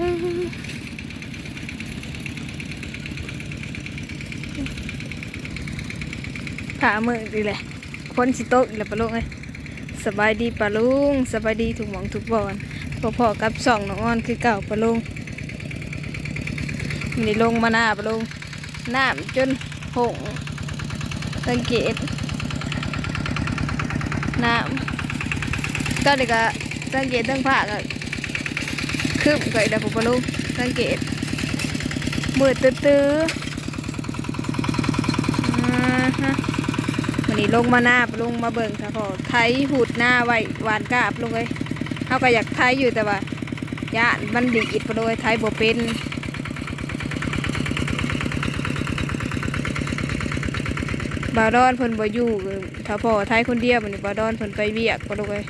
ขามือดีเลยคนสิโต๊ะอีกแล้วปะลุงเอ้ยสบายดีปะลุงสบายดีถูกหมองถูกบอนพอๆกับสองน้องอ้อนคือเก่าปะลุงมันได้ลงมาหน้าปะลุงน้ำจนหงสังเกตน้ำก็เด็กก็สังเกตตั้งผ้าก็ คืบก็อีกแล้วปะลุงสังเกตมืดตื้อๆอ่าฮะวันนี้ลงมาหน้าลงมาเบิ่งค่ะพอไทยหูดหน้าไว้หวานกาบลงเลยเขาก็อยากไทยอยู่แต่ว่าย่านมันดีอิดไปเลยไทยบ่เป็นบาดอนเพิ่นบ่อยู่ถ้าพอไทยคนเดียวมันนี้บาดอนเพิ่นไปเวียกไปเลย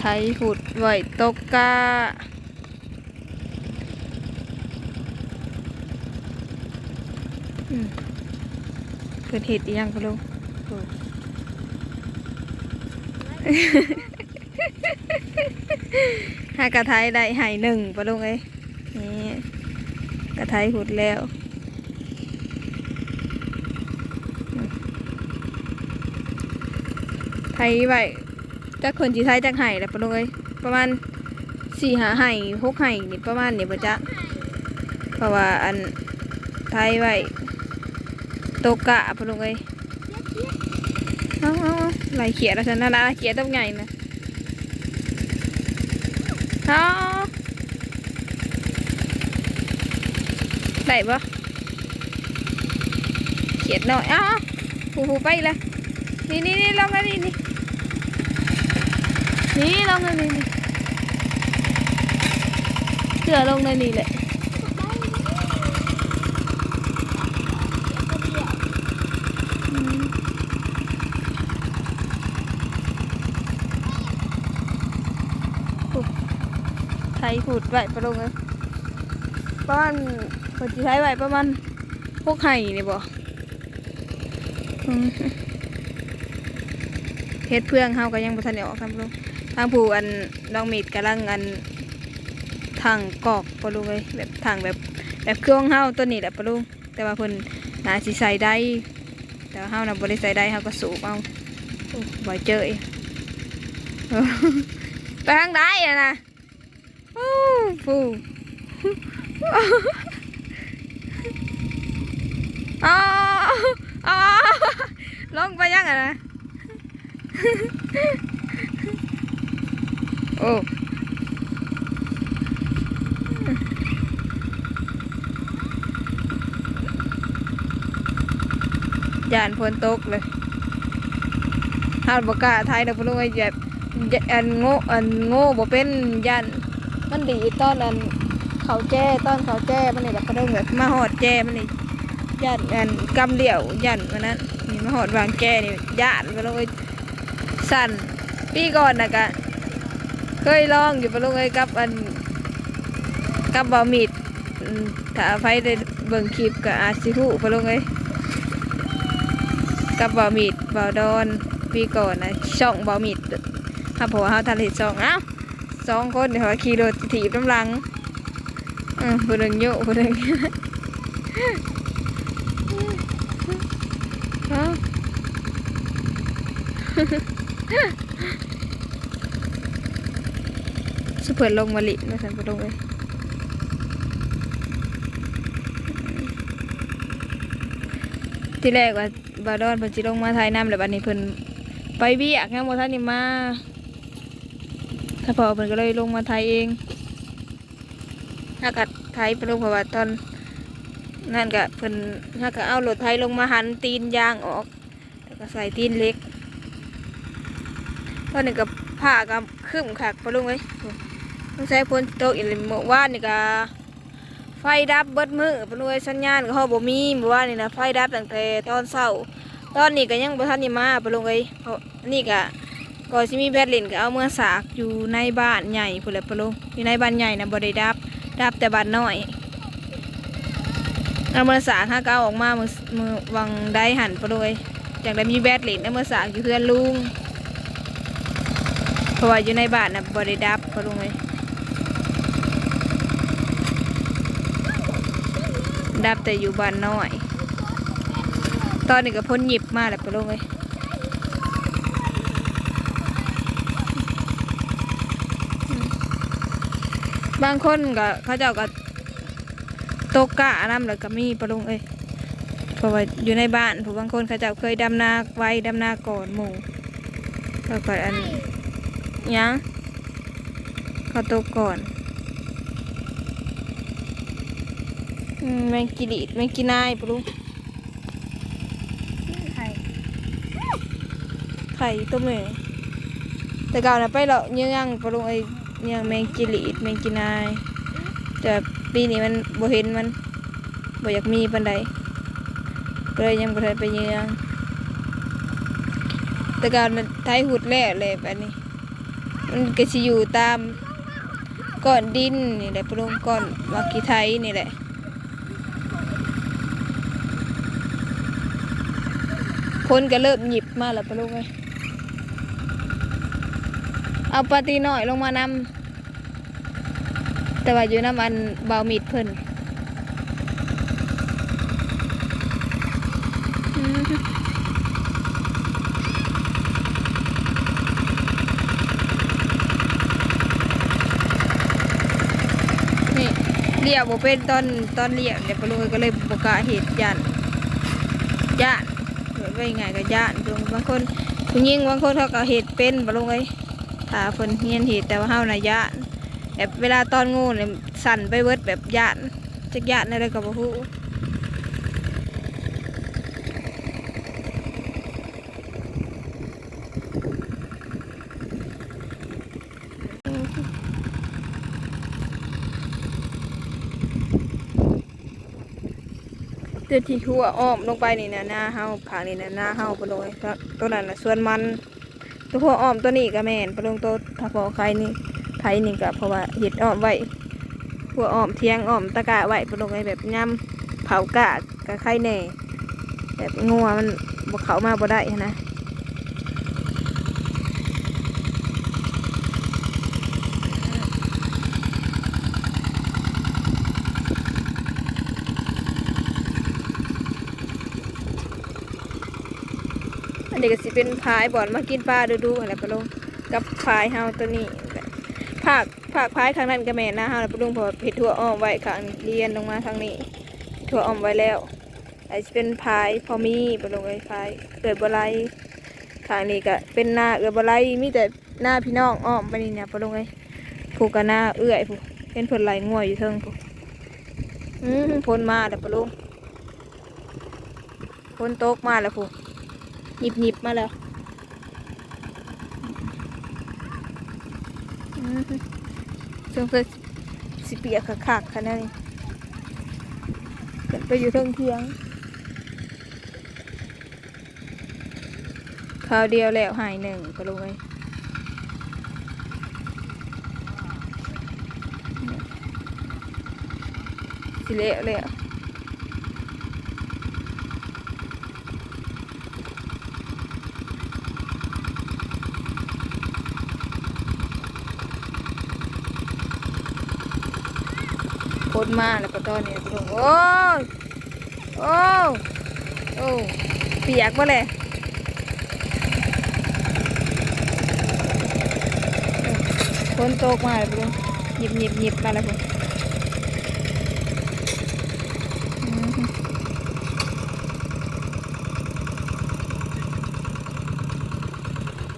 ไทยหูดไหวตกกาเกิดเหตุยังปะลุงโอ้หากระไทยได้หายหนึ่งปะลุงเอ้ยนี่กระไทยหุดแล้วไทยไว้ จักคนจีไทยจักไห่แหละปะลุงเอ้ยประมาณสี่หาไห่หกไห่นี่ประมาณนี่ปะจ๊ะเพราะว่าอันไทยไว้โตกะพะลุงเอ้ยเอาเอาอาไหลเขียดแล้วฉันนะนะเขียดต้องไงนะเอาได้ปะเขียดหน่อยอ้าผูผูไปละนี่นี่นี่ลองกันนี่นี่ นี่ลงกันนี่เสือลงในนี่แหละอืมโอ้ไทยพูดไหวประลงเลยประมาณคนที่ไทยไหวประมาณพวกไห่นี่บ่อืมเฮ็ดเพื่องเฮาก็ยังบ่ทันได้ออกทำลงางผู้อันลองมีดกำลังอันทางกอกปะลุงเลยแบบทางแบบแบบเครื่องเฮาตัวนี้แหละปะลุงแต่ว่าเพิ่นน่าสิใส่ได้ แต่ว่าเฮาน่ะบ่ได้ใส่ได้เฮาก็สูบเอาบ่เจออีกเออไปทางใดอะนะฟูฟูอ๋ออ๋อลงไปยังอะนะ โอ้ยานฝนตกเลยฮาดบกล้าไทยนะพวกลุงไอ้แบบอันโง่อันโง่บ่เป็นยันมันดีตอนอันเขาแจ้ตอนเขาแจ้มันนี่แหละพวกลุงแบบมาหอดแจ้มันนี่ยันอันกำเหลี่ยวยันมันนั้นนี่มาหอดวางแจ้นี่ยันพวกลุงไอ้สั่นปีก่อนนะกะ เคยลองอยู่พวกลุงไอ้กับอันกับบะหมี่ถ้าไฟได้เบิ่งคลิปก็อาจสิฮู้พวกลุงไอ้กับบะหมี่บะดอนปีก่อนนะช่องบะหมี่ถ้าผัวเขาทะเลช่องอ้าวสองคนเดี๋ยวขี่รถถีบน้ำลังอืมผู้หนึ่งโยผู้หนึ่งเอ้า สุเปิดลงมาลิมาสันปลงเลยที่แรกว่าบาดอนเพิ่นสิลงมาถ่ายน้ำแล้วบัดนี้เพิ่นไปเบียกงั้นบ่ทันนี่มาถ้าพอเพิ่นก็เลยลงมาถ่ายเองถ้ากัดถ่ายไปลงเพราะว่าตอนนั่นก็เพิ่นถ้าก็เอารถไถลงมาหันตีนยางออกแล้วก็ใส่ตีนเล็กตอนนี้ก็ผ้าก็ครึ้มคักไปลงเว้ย ใช้พ้นตกอีกเลยเมื่อวานนี่ก็ไฟดับเบิดมือปนวยสัญญาณก็เขาบ่มีเมื่อวานนี่นะไฟดับตั้งแต่ตอนเช้าตอนนี้ก็ยังบ่ทันได้มาปลงเอ้ยเพรานี่ก็ก็สิมีแบตเล่นก็เอาเมื่อสากอยู่ในบ้านใหญ่พุ่นแหละปลงอยู่ในบ้านใหญ่นะบ่ได้ดับดับแต่บ้านน้อยเอาเมื่อสากหาก็เอาออกมามือมือวังได้หันปลงเอ้ยอยากได้มีแบตเล่นเอาเมื่อสากอยู่เพื่อนลุงเพราะว่าอยู่ในบ้านนะบริดับปลงเลย ดับแต่อยู่บ้านน้อย ตอนนี้ก็พ้นหยิบมาแล้วปลงเลยบางคนก็เขาเจ้าก็ตกกะน้ำแล้วก็มีปลงเอ้ยเพราะว่าอยู่ในบ้านผู้บางคนเขาเจ้าเคยดำนาไว้ดำนาก่อนหมู่แล้วก็อันยังเขาตกก่อนอืม แมงกิดีแมงกินายปะลุงไข่ไข่ต้มเลยแต่ก่อนนะไปเราเยื่องปะลุงไอ้เยื่องแมงกิลีแมงกินายแต่ปีนี้มันบ่เห็นมันบ่อยากมีปันใดก็เลยยังบ่ทันไปเยื่องแต่ก่อนมันไทยหุดแล้วเลยแบบนี้ มันก็สิอยู่ตามก้อนดินนี่แหละปลุงก้อนวักกีไทยนี่แหละ คนก็เริ่มหยิบมาแล้วปะลุงเลยเอาปาตีน้อยลงมานำแต่ว่าอยู่น้ำอันเบามิดเพิ่นนี่เลี้ยวบ่เป็นตอนตอนเลี้ยวเนี่ยปลุงก็เลยบกล้าเหตุยันย่าน ไว้ไงก็ย่านปะลุงบางคนผู้หญิงบางคนเขาก็เหตุเป็นปะลุงไอ้ถ้าเพิ่นเฮียนเหตุแต่ว่าเฮาน่ะย่านแบบเวลาตอนงูเนี่ยสั่นไปเบิดแบบย่านจักย่านอะไรก็บ่ฮู้ เดือที่หัวอ้อมลงไปนี่นะหน้าเฮาผางนี่นะหน้าเฮาปเลุงเอ้ยตัวนั้นนะส่วนมันตัวหัวอ้อมตัวนี้ก็แม่นปลงตัวถ้าพอใครนี่ไผนี่ก็เพราะว่าเห็ดอ้อมไว้หัวอ้อมเทียงอ้อมตะกะไว้ปะลุงไอ้แบบย่ำเผากะกะไข่แหน่แบบงัวมันบกเขามาบ่ได้นะอั นี้ก็สิเป็นพายบ่อนมากินปลาดูดูอะไรปะลุงกับพายเฮาตัวนี้ภาคภาคพายข้างนั้นก็แม่นะเฮาน่ะปลุงพอเห็ดถั่วอ้อมไว้ข้างเลียนลงมาทางนี้ถั่วอ้อมไว้แล้วไอ้สิเป็นพายพอมีปะลุงไอ้พายเกิดบ่ไรข้างนี้ก็เป็นหน้าเกิดบ่ไรมีแต่หน้าพี่น้องอ้อมไปนี่เนี่ยปะลุงไอ้ผูกกับหน้าเอื้อยผูกเห็นเพิ่นไหลง่วยอยู่เทิงผูกอืมพ้นมาแล้วปะลุงพ้นโต๊กมาแล้วผูก หยิบหยิบมาแล้วอืมสงสัยสิเปียกคักๆขนาดนี้กันไปอยู่เทิงเทียงคราวเดียวแล้วหายหนึ่งก็ลงเลยสิเละเลย โคตรมาแล้วก็ตอนนี้ก็ลงโอ้โอ้โอ้เปียกมาเลยฝนตกมาเลยลุงหยิบหยิบหยิบมาแล้วผม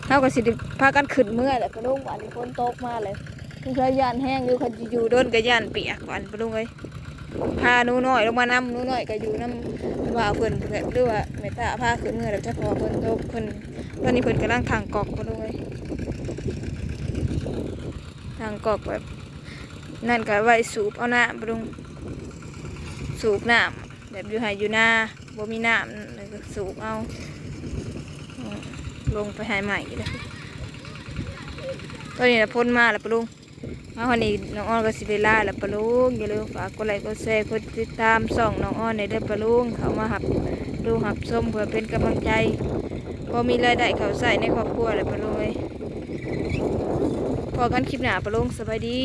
เขาก็สิได้พากันขึ้นเมื่อแหละกระดุงวันนี้ฝนตกมาเลย เพิ่งเคยย่านแห้งอยู่คันอยู่โดนก็ย่านเปียกวันกระดุงเลยพาหนูน้อยลงมานำหนูน้อยก็อยู่น้ำว่าเพิ่นเพิ่นหรือว่าแม่ตาพาขึ้นเมื่อแล้วเจ้าขอเพิ่นโตเพิ่นตอนนี้เพิ่นกำลังทางกอกก็ด้วยทางกอกแบบนั่นก็ไว้สูบเอาหน้ำปรุงสูบน้ำแบบอยู่ไห้อยู่หน้าบ่มีน้ำเลยสูบเอาลงไปหายใหม่เลยตอนนี้นะพ้นมาแล้วปรุง มาวันนี้น้องอ้อนก็สิเวลาแล้วปะลุงอย่าลืมฝากกดไลค์กดแชร์กดติดตามส่องน้องอ้อนในเด้อปะลุงเขามาหับดูหับส้มเพื่อเป็นกำลังใจ พอมีรายได้เขาใส่ในครอบครัวเละปะลุงเอ้ยพอกันคลิปหน้าปะลุงสบายดี